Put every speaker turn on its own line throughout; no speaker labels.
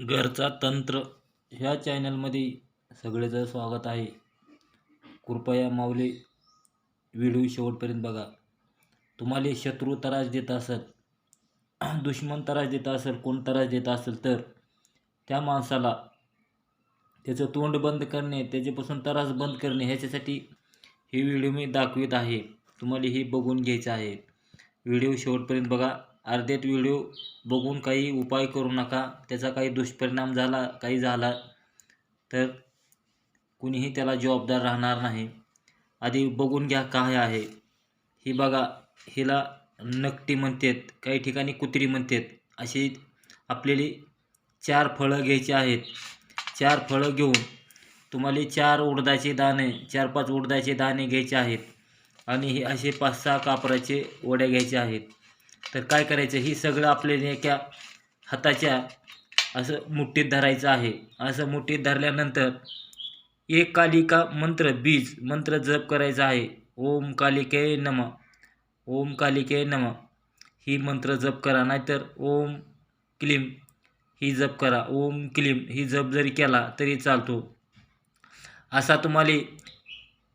घरचा तंत्र ह्या चॅनलमध्ये सगळेचं स्वागत आहे. कृपया माऊले व्हिडिओ शेवटपर्यंत बघा. तुम्हाला शत्रू त्रास देत असत दुश्मन त्रास देत असेल कोण त्रास देत असेल तर त्या माणसाला त्याचं तोंड बंद करणे त्याच्यापासून त्रास बंद करणे ह्याच्यासाठी हे व्हिडिओ मी दाखवित आहे. तुम्हाला हे बघून घ्यायचं आहे. व्हिडिओ शेवटपर्यंत बघा. अर्ध्यात व्हिडिओ बघून काही उपाय करू नका त्याचा काही दुष्परिणाम झाला काही झाला तर कुणीही त्याला जबाबदार राहणार नाही. आधी बघून घ्या काय आहे. ही बघा हिला नकटी म्हणतात काही ठिकाणी कुत्री म्हणतात. अशी आपल्याली चार फळं घ्यायची आहेत. चार फळं घेऊन तुम्हाला चार उडदाचे दाणे चार पाच उडदाचे दाणे घ्यायचे आहेत. आणि हे असे पाच सहा कापराचे वड्या घ्यायचे आहेत. तर काय करायचं? ही सगळं आपल्याला एका हाताच्या असं मुठीत धरायचं आहे. असं मुठीत धरल्यानंतर एक कालिका मंत्र बीज मंत्र जप करायचा आहे. ओम कालिके नम. ओम कालिके नम. ही मंत्र जप करा. नाहीतर ओम क्लीम ही जप करा. ओम क्लीम ही जप जरी केला तरी चालतो. असा तुम्हाला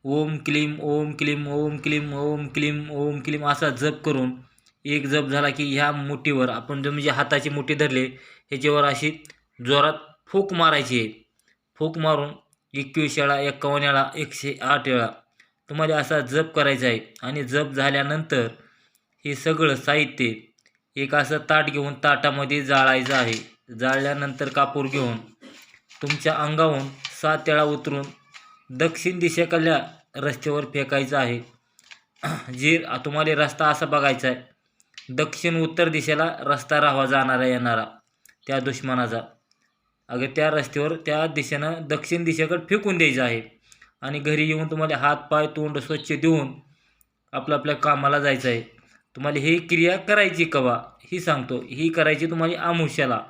ओम क्लीम ओम क्लीम ओम क्लीम ओम क्लीम ओम क्लीम असा जप करून एक जप झाला की ह्या मुठीवर आपण जर म्हणजे हाताची मुठी धरले ह्याच्यावर अशी जोरात फूक मारायची. आहे फूक मारून एकवीस वेळा एकावन्न वेळा एकशे आठ वेळा तुम्हाला असा जप करायचा आहे. आणि जप झाल्यानंतर हे सगळं साहित्य एक असं ताट घेऊन ताटामध्ये जाळायचं आहे. जाळल्यानंतर कापूर घेऊन तुमच्या अंगाहून सात वेळा उतरून दक्षिण दिशेकडल्या रस्त्यावर फेकायचं आहे. जे तुम्हाला रस्ता असा बघायचा आहे. दक्षिण उत्तर दिशेला रस्ता राहावा जाणारा येणारा त्या दुश्मनाचा. अगं त्या रस्त्यावर त्या दिशेनं दक्षिण दिशेकडे फेकून द्यायचं आहे. आणि घरी येऊन तुम्हाला हात पाय तोंड स्वच्छ देऊन आपलं आपल्या कामाला जायचं आहे. तुम्हाला ही क्रिया करायची कवा? ही सांगतो. ही करायची तुम्हाला आमुष्याला.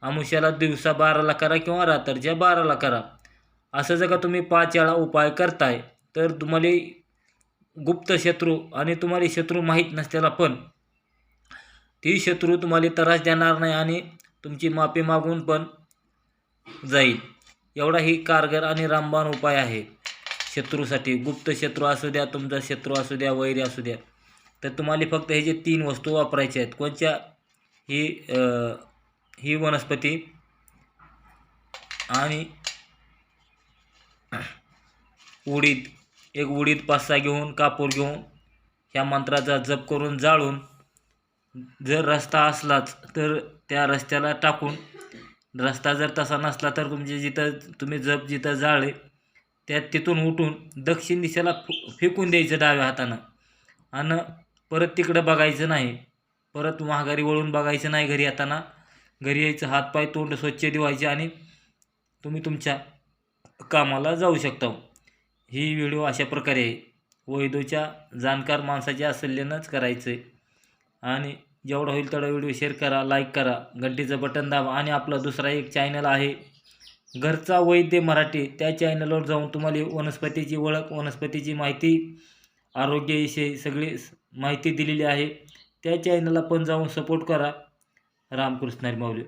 आमुष्याला दिवसा बाराला करा किंवा रात्रीच्या बाराला करा. असं जर का तुम्ही पाच वेळा उपाय करताय तर तुम्हाला गुप्त शत्रू आणि तुम्हाला शत्रू माहीत नसलेला पण ती शत्रू तुम्हाला त्रास देणार नाही आणि तुमची माफी मागून पण जाईल. एवढा ही कारगर आणि रामबाण उपाय आहे. शत्रूसाठी गुप्त शत्रू असू द्या तुमचा शत्रू असू द्या वैरी असू द्या. तर तुम्हाला फक्त हे जे तीन वस्तू वापरायच्या आहेत कोणत्या ही ही वनस्पती आणि उडीद. एक उडीद पास्सा घेऊन कापूर घेऊन ह्या मंत्राचा जप करून जाळून जर रस्ता असलाच तर त्या रस्त्याला टाकून रस्ता जर तसा नसला तर तुमचे जिथं तुम्ही जप जिथं जाळे त्यात तिथून उठून दक्षिण दिशेला फेकून द्यायचं डाव्या हातानं. आणि परत तिकडं बघायचं नाही. परत महागारी वळून बघायचं नाही घरी येताना. घरी यायचं हातपाय तोंड स्वच्छ दिवायचे आणि तुम्ही तुमच्या कामाला जाऊ शकता. ही व्हिडिओ अशा प्रकारे वैदोच्या जाणकार माणसाच्या सल्ल्यानंच करायचं आहे आणि जेवढा होईल तेवढा व्हिडिओ शेअर करा लाईक करा घंटीचं बटन दाबा. आणि आपला दुसरा एक चॅनल आहे घरचा वैद्य मराठी. त्या चॅनलवर जाऊन तुम्हाला वनस्पतीची ओळख वनस्पतीची माहिती आरोग्याविषयी सगळी माहिती दिलेली आहे. त्या चॅनलला पण जाऊन सपोर्ट करा. रामकृष्ण माऊली.